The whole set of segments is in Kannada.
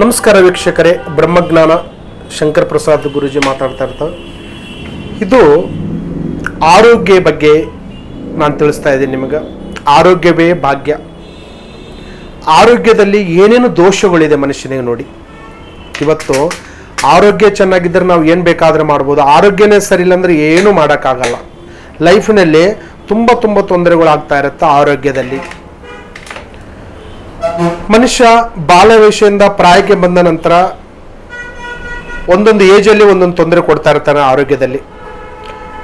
ನಮಸ್ಕಾರ ವೀಕ್ಷಕರೇ. ಬ್ರಹ್ಮಜ್ಞಾನ ಶಂಕರ್ ಪ್ರಸಾದ್ ಗುರುಜಿ ಮಾತಾಡ್ತಾ ಇರ್ತಾರೆ ಇದು ಆರೋಗ್ಯ ಬಗ್ಗೆ ನಾನು ತಿಳಿಸ್ತಾ ಇದ್ದೀನಿ ನಿಮಗೆ. ಆರೋಗ್ಯವೇ ಭಾಗ್ಯ. ಆರೋಗ್ಯದಲ್ಲಿ ಏನೇನು ದೋಷಗಳಿದೆ ಮನುಷ್ಯನಿಗೆ ನೋಡಿ. ಇವತ್ತು ಆರೋಗ್ಯ ಚೆನ್ನಾಗಿದ್ದರೆ ನಾವು ಏನು ಬೇಕಾದರೆ ಮಾಡ್ಬೋದು. ಆರೋಗ್ಯನೇ ಸರಿ ಇಲ್ಲ ಅಂದರೆ ಏನೂ ಮಾಡೋಕ್ಕಾಗಲ್ಲ. ಲೈಫ್ನಲ್ಲಿ ತುಂಬ ತುಂಬ ತೊಂದರೆಗಳಾಗ್ತಾ ಇರುತ್ತೆ ಆರೋಗ್ಯದಲ್ಲಿ. ಮನುಷ್ಯ ಬಾಲ್ಯವಯಸ್ಸಿಂದ ಪ್ರಾಯಕ್ಕೆ ಬಂದ ನಂತರ ಒಂದೊಂದು ಏಜಲ್ಲಿ ಒಂದೊಂದು ತೊಂದರೆ ಕೊಡ್ತಾ ಇರ್ತಾನೆ ಆರೋಗ್ಯದಲ್ಲಿ.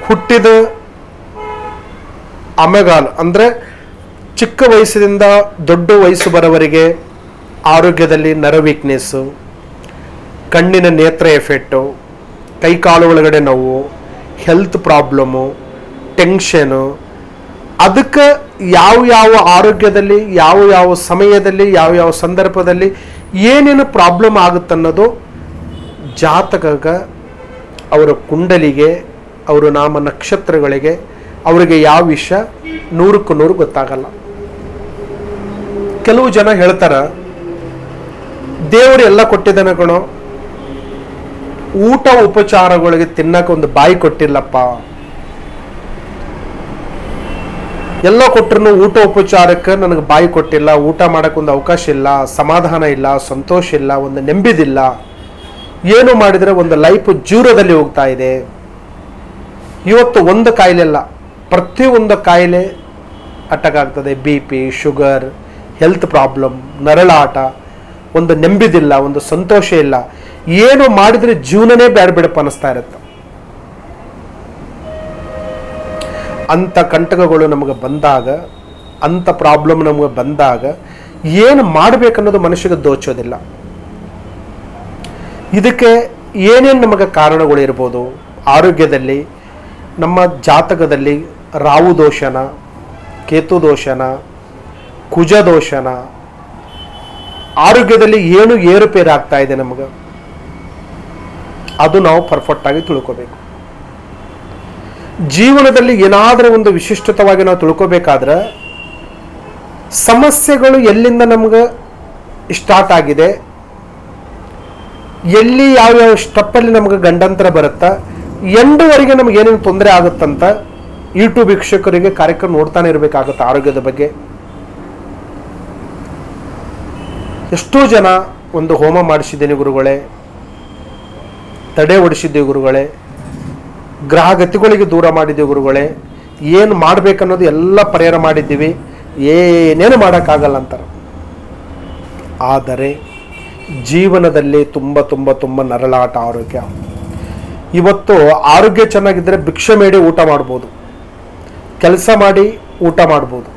ಹುಟ್ಟಿದ ಅಮೆಗಾಲ್ ಅಂದರೆ ಚಿಕ್ಕ ವಯಸ್ಸಿನಿಂದ ದೊಡ್ಡ ವಯಸ್ಸು ಬರೋವರೆಗೆ ಆರೋಗ್ಯದಲ್ಲಿ ನರ ವೀಕ್ನೆಸ್ಸು ಕಣ್ಣಿನ ನೇತ್ರ ಎಫೆಕ್ಟು ಕೈಕಾಲು ಒಳಗಡೆ ನೋವು ಹೆಲ್ತ್ ಪ್ರಾಬ್ಲಮ್ಮು ಟೆನ್ಷನು ಅದಕ್ಕೆ ಯಾವ ಯಾವ ಆರೋಗ್ಯದಲ್ಲಿ, ಯಾವ ಯಾವ ಸಮಯದಲ್ಲಿ, ಯಾವ ಯಾವ ಸಂದರ್ಭದಲ್ಲಿ ಏನೇನು ಪ್ರಾಬ್ಲಮ್ ಆಗುತ್ತನ್ನೋದು ಜಾತಕ ಅವರ ಕುಂಡಲಿಗೆ, ಅವರ ನಾಮ ನಕ್ಷತ್ರಗಳಿಗೆ ಅವರಿಗೆ ಯಾವ ವಿಷಯ ನೂರಕ್ಕೂ ನೂರು ಗೊತ್ತಾಗಲ್ಲ. ಕೆಲವು ಜನ ಹೇಳ್ತಾರ, ದೇವರು ಎಲ್ಲ ಕೊಟ್ಟಿದ್ದಾನೆ ಕಣೋ, ಊಟ ಉಪಚಾರಗಳಿಗೆ ತಿನ್ನಕ್ಕೆ ಒಂದು ಬಾಯಿ ಕೊಟ್ಟಿಲ್ಲಪ್ಪ. ಎಲ್ಲ ಕೊಟ್ಟರು ಊಟ ಉಪಚಾರಕ್ಕೆ ನನಗೆ ಬಾಯಿ ಕೊಟ್ಟಿಲ್ಲ, ಊಟ ಮಾಡೋಕ್ಕೊಂದು ಅವಕಾಶ ಇಲ್ಲ, ಸಮಾಧಾನ ಇಲ್ಲ, ಸಂತೋಷ ಇಲ್ಲ, ಒಂದು ನೆಂಬಿದಿಲ್ಲ ಏನು ಮಾಡಿದರೆ ಒಂದು ಲೈಫ್ ಜೂರದಲ್ಲಿ ಹೋಗ್ತಾ ಇದೆ. ಇವತ್ತು ಒಂದು ಕಾಯಿಲೆ ಅಲ್ಲ ಪ್ರತಿಯೊಂದು ಕಾಯಿಲೆ ಅಟ್ಯಾಕ್ ಆಗ್ತದೆ B P, sugar, health problem, ನರಳಾಟ, ಒಂದು ನೆಂಬಿದಿಲ್ಲ ಒಂದು ಸಂತೋಷ ಇಲ್ಲ. ಏನು ಮಾಡಿದರೆ ಜೀವನನೇ ಬೇಡ ಬಿಡಪ್ಪ ಅನ್ನಿಸ್ತಾ ಇರುತ್ತೆ. ಅಂಥ ಕಂಟಕಗಳು ನಮಗೆ ಬಂದಾಗ, ಅಂಥ ಪ್ರಾಬ್ಲಮ್ ನಮಗೆ ಬಂದಾಗ ಏನು ಮಾಡಬೇಕನ್ನೋದು ಮನುಷ್ಯಗೆ ದೋಚೋದಿಲ್ಲ. ಇದಕ್ಕೆ ಏನೇನು ನಮಗೆ ಕಾರಣಗಳು ಇರ್ಬೋದು? ಆರೋಗ್ಯದಲ್ಲಿ, ನಮ್ಮ ಜಾತಕದಲ್ಲಿ ರಾವು ದೋಷನ, ಕೇತು ದೋಷನ, ಕುಜ ದೋಷನ, ಆರೋಗ್ಯದಲ್ಲಿ ಏನು ಏರುಪೇರು ಆಗ್ತಾ ಇದೆ ನಮಗೆ? ಅದು ನಾವು ಪರ್ಫೆಕ್ಟಾಗಿ ತಿಳ್ಕೋಬೇಕು. ಜೀವನದಲ್ಲಿ ಏನಾದರೂ ಒಂದು ವಿಶಿಷ್ಟತವಾಗಿ ನಾವು ತಿಳ್ಕೋಬೇಕಾದ್ರೆ, ಸಮಸ್ಯೆಗಳು ಎಲ್ಲಿಂದ ನಮ್ಗೆ ಸ್ಟಾರ್ಟ್ ಆಗಿದೆ, ಎಲ್ಲಿ ಯಾವ್ಯಾವ ಸ್ಟೆಪ್ಪಲ್ಲಿ ನಮ್ಗೆ ಗಂಡಂತರ ಬರುತ್ತಾ, ಎಂಡುವರೆಗೆ ನಮ್ಗೆ ಏನೇನು ತೊಂದರೆ ಆಗುತ್ತಂತ ಯೂಟ್ಯೂಬ್ ವೀಕ್ಷಕರಿಗೆ ಕಾರ್ಯಕ್ರಮ ನೋಡ್ತಾನೆ ಇರಬೇಕಾಗುತ್ತೆ ಆರೋಗ್ಯದ ಬಗ್ಗೆ. ಎಷ್ಟೋ ಜನ ಒಂದು ಹೋಮ ಮಾಡಿಸಿದ್ದೀನಿ ಗುರುಗಳೇ, ತಡೆ ಓಡಿಸಿದ್ದೀವಿ ಗುರುಗಳೇ ಗ್ರಹಗತಿಗಳಿಗೆ ದೂರ ಮಾಡಿದ್ದೀವಿ ಗುರುಗಳೇ. ಏನು ಮಾಡಬೇಕನ್ನೋದು ಎಲ್ಲ ಪರಿಹಾರ ಮಾಡಿದ್ದೀವಿ. ಏನೇನು ಮಾಡೋಕ್ಕಾಗಲ್ಲ ಅಂತಾರೆ. ಆದರೆ ಜೀವನದಲ್ಲಿ ತುಂಬ ತುಂಬ ತುಂಬ ನರಳಾಟ ಆರೋಗ್ಯ. ಇವತ್ತು ಆರೋಗ್ಯ ಚೆನ್ನಾಗಿದ್ದರೆ ಭಿಕ್ಷೆ ಮೇಡಿ ಊಟ ಮಾಡ್ಬೋದು. ಕೆಲಸ ಮಾಡಿ ಊಟ ಮಾಡ್ಬೋದು.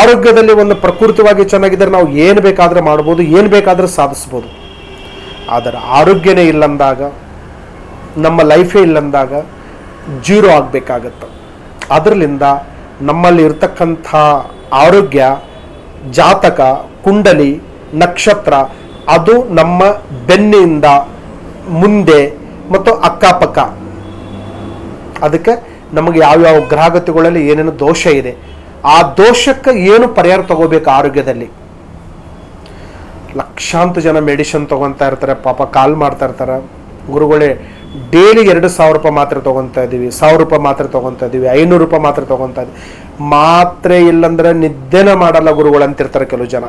ಆರೋಗ್ಯದಲ್ಲಿ ಒಂದು ಪ್ರಕೃತಿವಾಗಿ ಚೆನ್ನಾಗಿದ್ದರೆ ನಾವು ಏನು ಬೇಕಾದರೂ ಮಾಡ್ಬೋದು, ಏನು ಬೇಕಾದರೂ ಸಾಧಿಸ್ಬೋದು. ಆದರೆ ಆರೋಗ್ಯನೇ ಇಲ್ಲಂದಾಗ ನಮ್ಮ ಲೈಫೇ ಇಲ್ಲಂದಾಗ ಜೀರೋ ಆಗಬೇಕಾಗತ್ತೆ. ಅದರಲ್ಲಿಂದ ನಮ್ಮಲ್ಲಿ ಇರ್ತಕ್ಕಂಥ ಆರೋಗ್ಯ, ಜಾತಕ, ಕುಂಡಲಿ, ನಕ್ಷತ್ರ, ಅದು ನಮ್ಮ ಬೆನ್ನಿಂದ ಮುಂದೆ ಮತ್ತು ಅಕ್ಕಪಕ್ಕ. ಅದಕ್ಕೆ ನಮಗೆ ಯಾವ್ಯಾವ ಗ್ರಹಗತಿಗಳಲ್ಲಿ ಏನೇನು ದೋಷ ಇದೆ, ಆ ದೋಷಕ್ಕೆ ಏನು ಪರಿಹಾರ ತಗೋಬೇಕು ಆರೋಗ್ಯದಲ್ಲಿ? ಲಕ್ಷಾಂತ ಜನ ಮೆಡಿಸಿನ್ ತಗೊತಾ ಇರ್ತಾರೆ, ಪಾಪ ಕಾಲ್ ಮಾಡ್ತಾ ಇರ್ತಾರೆ. ಗುರುಗಳೇ ಡೈಲಿ ಎರಡು ಸಾವಿರ ರೂಪಾಯಿ ಮಾತ್ರ ತೊಗೊತಾ ಇದ್ದೀವಿ. ಸಾವಿರ ರೂಪಾಯಿ ಮಾತ್ರ ತೊಗೊತಾ ಇದ್ದೀವಿ. ಐನೂರು ರೂಪಾಯಿ ಮಾತ್ರ ತೊಗೊತಾ ಇದ್ದೀವಿ. ಮಾತ್ರೆ ಇಲ್ಲಂದ್ರೆ ನಿದ್ದೆನ ಮಾಡಲ್ಲ ಗುರುಗಳು ಅಂತಿರ್ತಾರೆ ಕೆಲವು ಜನ.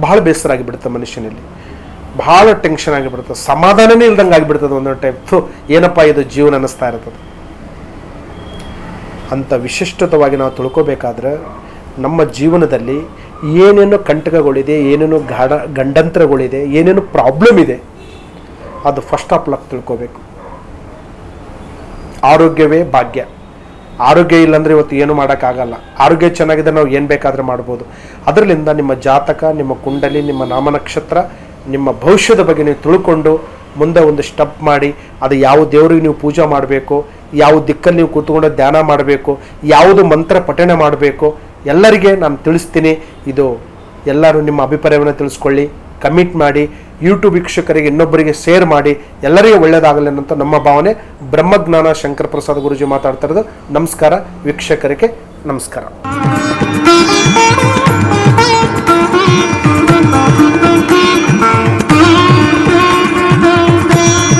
ಬಹಳ ಬೇಸರ ಆಗಿಬಿಡುತ್ತೆ ಮನುಷ್ಯನಲ್ಲಿ. ಬಹಳ ಟೆನ್ಷನ್ ಆಗಿಬಿಡುತ್ತೆ. ಸಮಾಧಾನನೇ ಇಲ್ದಂಗೆ ಆಗಿಬಿಡ್ತದೆ ಒಂದೊಂದು ಟೈಪ್ ಏನಪ್ಪ ಇದು ಜೀವನ ಅನ್ನಿಸ್ತಾ ಇರ್ತದೆ. ಅಂತ ವಿಶಿಷ್ಟತವಾಗಿ ನಾವು ತಿಳ್ಕೋಬೇಕಾದ್ರೆ ನಮ್ಮ ಜೀವನದಲ್ಲಿ ಏನೇನು ಕಂಟಕಗಳಿದೆ, ಏನೇನು ಗಾಢ ಗಂಡಂತರಗಳಿದೆ, ಏನೇನು ಪ್ರಾಬ್ಲಮ್ ಇದೆ. ಅದು ಫಸ್ಟ್ ಆಫ್ ಲಕ್ ತಿಳ್ಕೋಬೇಕು. ಆರೋಗ್ಯವೇ ಭಾಗ್ಯ. ಆರೋಗ್ಯ ಇಲ್ಲಾಂದರೆ ಇವತ್ತು ಏನು ಮಾಡೋಕ್ಕಾಗಲ್ಲ. ಆರೋಗ್ಯ ಚೆನ್ನಾಗಿದೆ ನಾವು ಏನು ಬೇಕಾದರೂ ಮಾಡ್ಬೋದು. ಅದರಲ್ಲಿಂದ ನಿಮ್ಮ ಜಾತಕ, ನಿಮ್ಮ ಕುಂಡಲಿ, ನಿಮ್ಮ ನಾಮನಕ್ಷತ್ರ, ನಿಮ್ಮ ಭವಿಷ್ಯದ ಬಗ್ಗೆ ನೀವು ತಿಳ್ಕೊಂಡು ಮುಂದೆ ಒಂದು ಸ್ಟೆಪ್ ಮಾಡಿ, ಅದು ಯಾವ ದೇವರಿಗೆ ನೀವು ಪೂಜೆ ಮಾಡಬೇಕು, ಯಾವ ದಿಕ್ಕಲ್ಲಿ ನೀವು ಕೂತ್ಕೊಂಡು ಧ್ಯಾನ ಮಾಡಬೇಕು, ಯಾವುದು ಮಂತ್ರ ಪಠಣೆ ಮಾಡಬೇಕು, ಎಲ್ಲರಿಗೆ ನಾನು ತಿಳಿಸ್ತೀನಿ. ಇದು ಎಲ್ಲರೂ ನಿಮ್ಮ ಅಭಿಪ್ರಾಯವನ್ನು ತಿಳಿಸ್ಕೊಳ್ಳಿ. ಕಮಿಟ್ ಮಾಡಿ ಯೂಟ್ಯೂಬ್ ವೀಕ್ಷಕರಿಗೆ ಇನ್ನೊಬ್ಬರಿಗೆ ಶೇರ್ ಮಾಡಿ, ಎಲ್ಲರಿಗೂ ಒಳ್ಳೆಯದಾಗಲಿ ಅಂತ ನಮ್ಮ ಭಾವನೆ. ಬ್ರಹ್ಮಜ್ಞಾನ ಶಂಕರ ಪ್ರಸಾದ್ ಗುರುಜಿ ಮಾತಾಡ್ತಾ ಇರೋದು. ನಮಸ್ಕಾರ, ವೀಕ್ಷಕರಿಗೆ ನಮಸ್ಕಾರ.